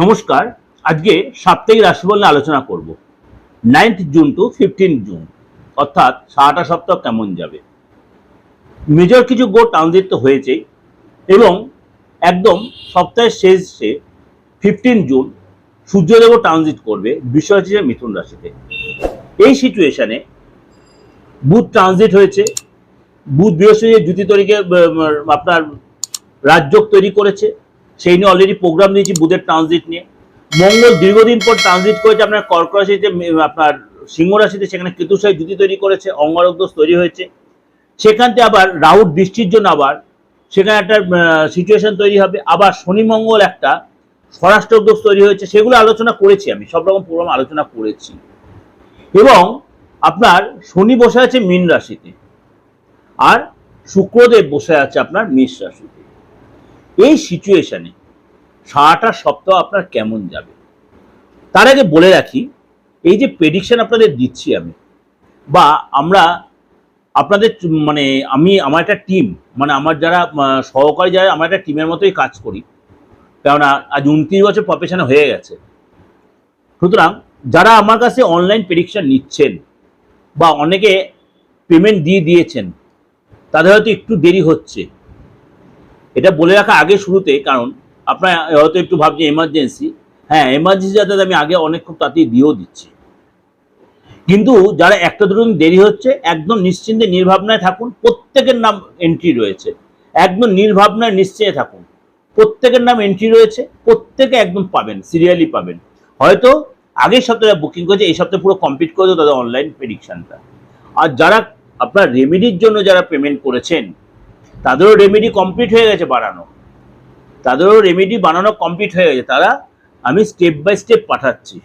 নমস্কার, আজকে সাপ্তাহিক রাশিফল নিয়ে আলোচনা করব। Ninth June to fifteen June, অর্থাৎ সারাটা সপ্তাহ কেমন যাবে? মেজর কিছু গো ট্রানজিট তো হয়েছেই, এবং একদম সপ্তাহের শেষে ফিফটিন জুন সূর্যদেব ট্রানজিট করবে, বিষয় হচ্ছে মিথুন রাশিতে। এই সিচুয়েশনে বুধ ট্রানজিট হয়েছে, বুধ বৃহস্পতি জ্যোতি তরিকে আপনার রাজযোগ তৈরি করেছে সেই নিয়ে অলরেডি প্রোগ্রাম দিয়েছি বুধের ট্রানজিট নিয়ে। মঙ্গল দীর্ঘদিন পর ট্রানজিট করেছে, আপনার কর্ক রাশিতে আপনার সিংহ রাশিতে সেখানে কেতুসাই জুতি তৈরি করেছে, অঙ্গারক দোষ তৈরি হয়েছে। সেখান থেকে আবার রাহুর বৃষ্টির জন্য আবার সেখানে একটা সিচুয়েশন তৈরি হবে। আবার শনি মঙ্গল একটা স্বরাষ্ট্র দোষ তৈরি হয়েছে, সেগুলো আলোচনা করেছি আমি, সব রকম প্রোগ্রাম আলোচনা করেছি। এবং আপনার শনি বসে আছে মীন রাশিতে, আর শুক্রদেব বসে আছে আপনার মেষ রাশিতে। এই সিচুয়েশনে সারাটা সপ্তাহ আপনার কেমন যাবে? তার আগে বলে রাখি, এই যে প্রেডিকশন আপনাদের দিচ্ছি আমি, বা আমরা আপনাদের মানে আমি, আমার একটা টিম মানে আমার যারা সহকারী যারা, আমার একটা টিমের মতোই কাজ করি। কেননা আজ উনত্রিশ বছর প্রফেশনে হয়ে গেছে। সুতরাং যারা আমার কাছে অনলাইন প্রেডিকশন নিচ্ছেন, বা অনেকে পেমেন্ট দিয়ে দিয়েছেন, তাদের হয়তো একটু দেরি হচ্ছে। এটা বলে রাখা আগে শুরুতে, কারণ আপনার হয়তো একটু ভাবছেন এমার্জেন্সি হ্যাঁ এমার্জেন্সি যাতে আমি আগে অনেক খুব তাড়াতাড়ি দিয়েও দিচ্ছি। কিন্তু যারা একটা দুটো দেরি হচ্ছে, একদম নিশ্চিন্তে, নির্ভাবনায় থাকুন, প্রত্যেকের নাম এন্ট্রি রয়েছে। একদম নির্ভাবনায়, নিশ্চয়ে থাকুন। প্রত্যেকের নাম এন্ট্রি রয়েছে, প্রত্যেকে একদম পাবেন সিরিয়ালি পাবেন। হয়তো আগের সপ্তাহে বুকিং করেছে, এই সপ্তাহে পুরো কমপ্লিট করে দেবো তাদের অনলাইন প্রেডিকশনটা আর যারা আপনার রেমেডির জন্য যারা পেমেন্ট করেছেন তাদেরও রেমেডি কমপ্লিট হয়ে গেছে বানানো। তাদেরও রেমেডি বানানো কমপ্লিট হয়ে গেছে। তারা আমি স্টেপ বাই স্টেপ পাঠাচ্ছি।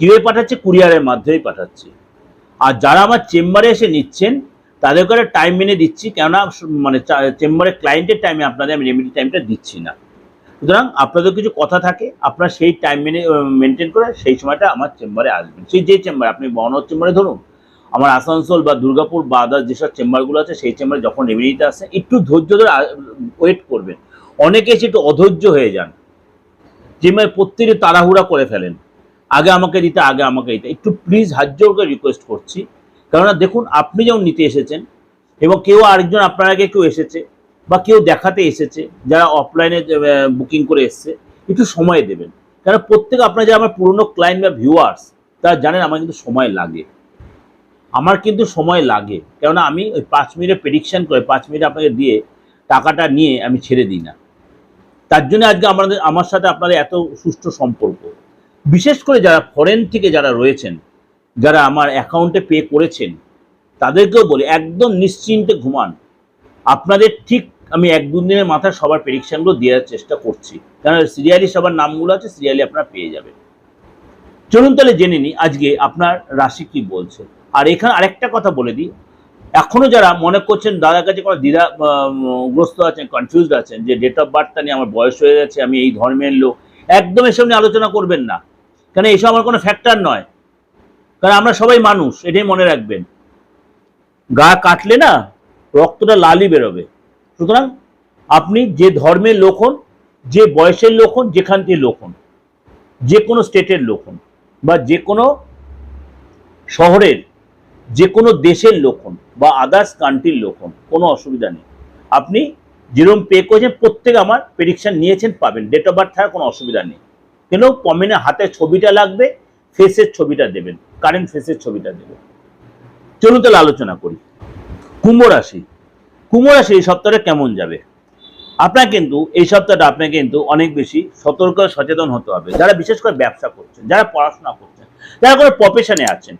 কীভাবে পাঠাচ্ছি? কুরিয়ারের মাধ্যমেই পাঠাচ্ছি। আর যারা আমার চেম্বারে এসে নিচ্ছেন তাদের করে টাইম মেনে দিচ্ছি। কেননা মানে চেম্বারে ক্লায়েন্টের টাইমে আপনাদের আমি রেমেডি টাইমটা দিচ্ছি না। সুতরাং আপনাদের কিছু কথা থাকে, আপনারা সেই টাইম মেনে মেনটেন করে সেই সময়টা আমার চেম্বারে আসবেন। সেই যে চেম্বার আপনি বনর চেম্বারে ধরুন আমার আসানসোল বা দুর্গাপুর বা আদার যেসব চেম্বারগুলো আছে, সেই চেম্বারে যখন রেমেডিতে আসে, একটু ধৈর্য ধরে ওয়েট করবেন। অনেকে এসে একটু অধৈর্য হয়ে যান। চেম্বারে প্রত্যেকে তাড়াহুড়া করে ফেলেন। আগে আমাকে দিতে, আগে আমাকে দিতে। একটু প্লিজ হাত জোর করে রিকোয়েস্ট করছি। কেননা দেখুন, আপনি যেমন নিতে এসেছেন এবং কেউ আরেকজন আপনার আগে কেউ এসেছে বা কেউ দেখাতে এসেছে, যারা অফলাইনে বুকিং করে এসছে, একটু সময় দেবেন। কারণ প্রত্যেক আপনার যারা আমার পুরনো ক্লায়েন্ট বা ভিউয়ার্স তারা জানেন আমার কিন্তু সময় লাগে। আমার কিন্তু সময় লাগে। কেননা আমি ওই পাঁচ মিনিটে প্রেডিকশন করে, পাঁচ মিনিট আপনাকে দিয়ে টাকাটা নিয়ে আমি ছেড়ে দিই না। তার জন্য আজকে আমাদের, আমার সাথে আপনাদের এত সুষ্ঠু সম্পর্ক। বিশেষ করে যারা ফরেন থেকে যারা রয়েছেন, যারা আমার অ্যাকাউন্টে পে করেছেন, তাদেরকেও বলি, একদম নিশ্চিন্তে ঘুমান। আপনাদের ঠিক আমি এক দু দিনের মাথায় সবার প্রেডিকশনগুলো দেওয়ার চেষ্টা করছি। কারণ সিরিয়ালি সবার নামগুলো আছে, সিরিয়ালি আপনারা পেয়ে যাবেন। চলুন তাহলে জেনে নিই, আজকে আপনার রাশি কি বলছে? আর এখানে আরেকটা কথা বলে দিই। এখনও যারা মনে করছেন দাদার কাছে কোনো দ্বিধা গ্রস্ত আছেন কনফিউজড আছেন, যে ডেট অফ বার্থটা নিয়ে আমার বয়স হয়ে গেছে আমি এই ধর্মের লোক, একদম এসব নিয়ে আলোচনা করবেন না। কেন এসব আমার কোনো ফ্যাক্টর নয়। কারণ আমরা সবাই মানুষ, এটাই মনে রাখবেন। গা কাটলে না রক্তটা লালই বেরোবে। সুতরাং আপনি যে ধর্মের লোক হন, যে বয়সের লোক হন, যেখান থেকে লোক হন, যে কোনো স্টেটের লোক হন, বা যে কোনো শহরের যে কোনো দেশের লোক হন বা আদার্স কান্ট্রির লোক হন, কোনো অসুবিধা নেই। আপনি যেরকম পে করেছেন, প্রত্যেক আমার প্রেডিকশন নিয়েছেন, পাবেন। ডেট অফ বার্থ থাকার কোনো অসুবিধা নেই। কিন্তু কমেন্টে হাতের ছবিটা লাগবে ফেসের ছবিটা দেবেন কারেন্ট ফেসের ছবিটা দেবেন। চলুন তাহলে আলোচনা করি। কুম্ভ রাশি। কুম্ভ রাশি এই সপ্তাহটা কেমন যাবে? আপনার কিন্তু, এই সপ্তাহটা আপনাকে কিন্তু অনেক বেশি সতর্ক, সচেতন হতে হবে। যারা বিশেষ করে ব্যবসা করছেন, যারা পড়াশোনা করছেন, যারা কোনো প্রফেশনে আছেন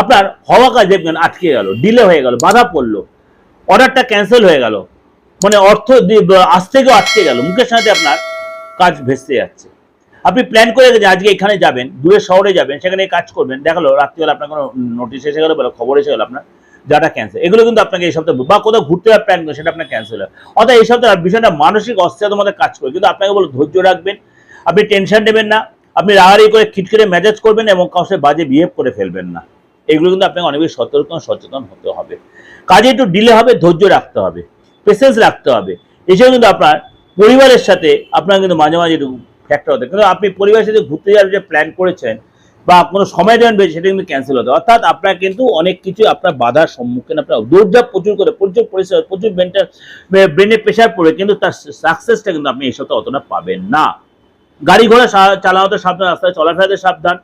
আপনার হওয়া কাজ দেখবেন আটকে গেল ডিলে হয়ে গেল, বাধা পড়ল অর্ডারটা ক্যান্সেল হয়ে গেল মানে অর্থ আজ থেকেও আটকে গেল, মুখের সাথে আপনার কাজ ভেস্তে যাচ্ছে। আপনি প্ল্যান করে রেখেছেন আজকে এখানে যাবেন, দূরে শহরে যাবেন, সেখানে কাজ করবেন, দেখাল, রাত্রিবেলা আপনার কোনো নোটিশ এসে গেলো বা খবর এসে গেলো আপনার যাটা ক্যান্সেল এগুলো কিন্তু আপনাকে এই সপ্তাহে বা কোথাও ঘুরতে যাওয়ার প্ল্যান করে সেটা আপনার ক্যান্সেল হয়। অর্থাৎ এই সপ্তাহে বিষয়টা মানসিক অস্থিরতার মধ্যে কাজ করে কিন্তু আপনাকে বলো, ধৈর্য রাখবেন, আপনি টেনশন নেবেন না, আপনি রাগারি করে খিটখিটে ম্যানেজ করবেন এবং কাউকে বাজে বিহেভ করে ফেলবেন না। এগুলো কিন্তু আপনাকে অনেক বেশি সতর্ক সচেতন হতে হবে। কাজে একটু ডিলে হবে, ধৈর্য রাখতে হবে পেশেন্স রাখতে হবে। এছাড়াও কিন্তু আপনার পরিবারের সাথে আপনার কিন্তু মাঝে মাঝে একটু ফ্যাক্টর হতে কিন্তু আপনি পরিবারের সাথে ঘুরতে যাওয়ার যে প্ল্যান করেছেন বা কোনো সময় দেবেন বেশি, সেটা কিন্তু ক্যান্সেল হতে অর্থাৎ আপনার কিন্তু অনেক কিছু আপনার বাধার সম্মুখীন আপনার দৌড়ঝাপ প্রচুর করে, প্রচুর পরিশ্রম, প্রচুর মেন্টাল ব্রেনে প্রেশার পড়ে, কিন্তু তার সাকসেসটা কিন্তু আপনি এই অতটা পাবেন না। গাড়ি ঘোড়া চালানোতে সাবধান, রাস্তায় চলাফেরাতে সাবধান।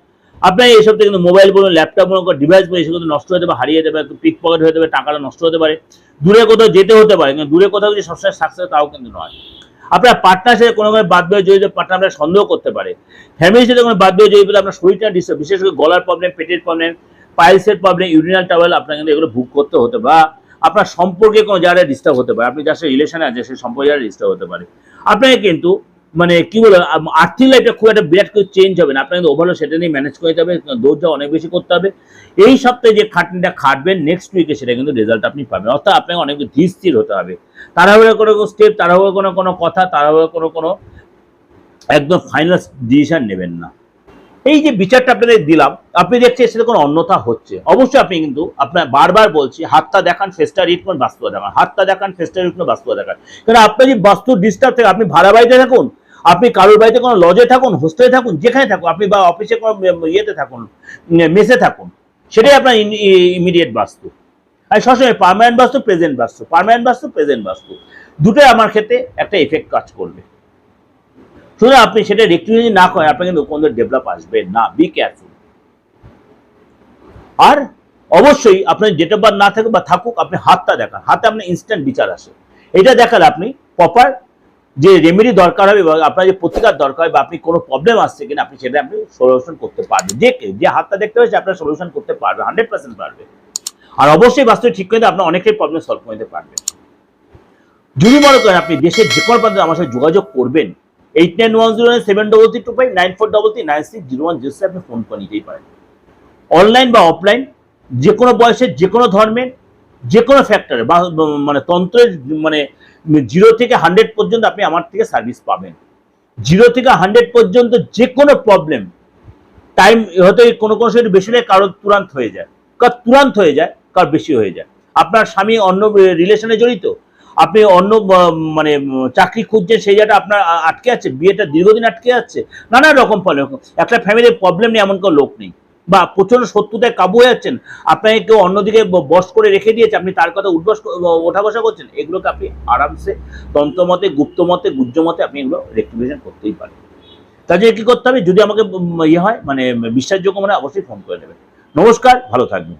আপনার এই সপ্তাহে কিন্তু মোবাইল বলুন ল্যাপটপ বলুন ডিভাইস বলুন এসব কিন্তু নষ্ট হতে পারে, হারিয়ে পারে পিক পকেট হয়ে যাবে টাকাটা নষ্ট হতে পারে। দূরে কোথাও যেতে হতে পারে, কিন্তু দূরে কোথাও যে সবসময় সাকসেস তাও কিন্তু নয়। আপনার পার্টনার সাথে কোনো কোনো বাদ দিয়ে জড়িত পার্টনার আপনার সন্দেহ করতে পারে। ফ্যামিলির সাথে কোনো বাদ জড়িত হলে আপনার শরীরটা ডিস্টার্ব বিশেষ করে গলার প্রবলেম পেটের প্রবলেম পাইলসের প্রবলেম ইউরিনাল ট্রাভেল আপনার কিন্তু এগুলো ভুগ করতে হতে বা আপনার সম্পর্কে কোনো জায়গায় ডিস্টার্ব হতে পারে। আপনি যার সাথে রিলেশনে আছে, সেই সম্পর্কে জায়গায় ডিস্টার্ব হতে পারে। আপনাকে কিন্তু মানে কি বলব আর্থিক লাইফটা খুব একটা বিরাট কিছু চেঞ্জ হবে না। আপনাকে ওভারঅল সেটা নিয়ে ম্যানেজ করে যেতে হবে দৌড়টা অনেক বেশি করতে হবে। এই সপ্তাহে যে খাটনিটা খাটবেন নেক্সট উইকে সেটা কিন্তু রেজাল্ট আপনি পাবেন। অর্থাৎ আপনাকে অনেক ধীর হতে হবে। তাড়াহুড়ো কোনো স্টেপ তাড়াহুড়ো কোনো কোনো কথা, তাড়াহুড়ো কোনো কোনো একদম ফাইনাল ডিসিশন নেবেন না। এই যে বিচারটা আপনাদের দিলাম, আপনি দেখছেন সেটা কোনো অন্যথা হচ্ছে। অবশ্যই আপনি কিন্তু আপনার বারবার বলছি, হাতটা দেখান ফেসটা রিট করুন, বাস্তব দেখান। হাতটা দেখান ফেসটা রিট করুন, বাস্তব দেখান। কারণ আপনার যে বাস্তু ডিস্টার্ব থেকে আপনি ভাড়া বাড়িতে থাকুন আপনি কারোর বাড়িতে কোনো লজে থাকুন হোস্টেলে থাকুন, যেখানে থাকুন, আপনি বা অফিসে কোনো ইয়েতে থাকুন মেসে থাকুন, সেটাই আপনার ইমিডিয়েট বাস্তু। আর সবসময় পার্মানেন্ট বাস্তু প্রেজেন্ট বাস্তু পার্মানেন্ট বাস্তু প্রেজেন্ট বাস্তু। দুটোই আমার ক্ষেত্রে একটা এফেক্ট কাজ করবে। শুধু আপনি সেটা রেক্টিফাই না করেন, আপনার কিন্তু কোনো ডেভেলপ আসবে না। বি কেয়ারফুল আর অবশ্যই আপনার যেটা বা না থাকুক বা থাকুক, আপনি হাতটা দেখান। হাতে আপনার ইনস্ট্যান্ট বিচার আসে। এটা দেখালে আপনি প্রপার যে রেমেডি দরকার হবে বা আপনার যে প্রতিকার দরকার হবে বা আপনি কোনো প্রবলেম আসছে কিনা আপনি সেটা আপনি সলিউশন করতে পারবেন। যে যে হাতটা দেখতে হয়েছে আপনার সলিউশন করতে পারবে হান্ড্রেড পার্সেন্ট পারবে। আর অবশ্যই বাস্তবে ঠিক করে আপনার অনেকটাই প্রবলেম সলভ করে পারবেন যদি মনে করেন আপনি দেশের যে কোনো প্রান্তে আমার সাথে যোগাযোগ করবেন eight nine one zero seven double three two five nine four double three nine six zero one zero আপনি ফোন করে নিতেই পারেন। অনলাইন বা অফলাইন যে কোনো বয়সের যে কোনো ধর্মের যে কোনো ফ্যাক্টরে বা মানে তন্ত্রের মানে জিরো থেকে হান্ড্রেড পর্যন্ত আপনি আমার থেকে সার্ভিস পাবেন। জিরো থেকে হান্ড্রেড পর্যন্ত যে কোনো প্রবলেম টাইম হয়তো কোনো কোনো সময় বেশি হলে কারোর তুরান্ত হয়ে যায়। কার তুরান্ত হয়ে যায় কার বেশি হয়ে যায়। আপনার স্বামী অন্য রিলেশনে জড়িত, আপনি অন্য মানে চাকরি খুঁজছেন, সেই জায়গাটা আপনার আটকে আছে, বিয়েটা দীর্ঘদিন আটকে যাচ্ছে নানা রকম প্রবলেম একটা ফ্যামিলির প্রবলেম নেই এমন কোনো লোক নেই। বা প্রচণ্ড শত্রুতায় কাবু হয়ে যাচ্ছেন, আপনাকে কেউ অন্যদিকে বস করে রেখে দিয়েছে, আপনি তার কথা উঠবস ওঠা বসা করছেন, এগুলোকে আপনি আরামসে তন্ত্রমতে গুপ্তমতে গুজ্জমতে আপনি এগুলো রেক্টিফিকেশন করতেই পারেন। তাদের কি করতে হবে? যদি আমাকে ইয়ে হয় মানে বিশ্বাসযোগ্য মানে অবশ্যই ফোন করে নেবেন নমস্কার, ভালো থাকবেন।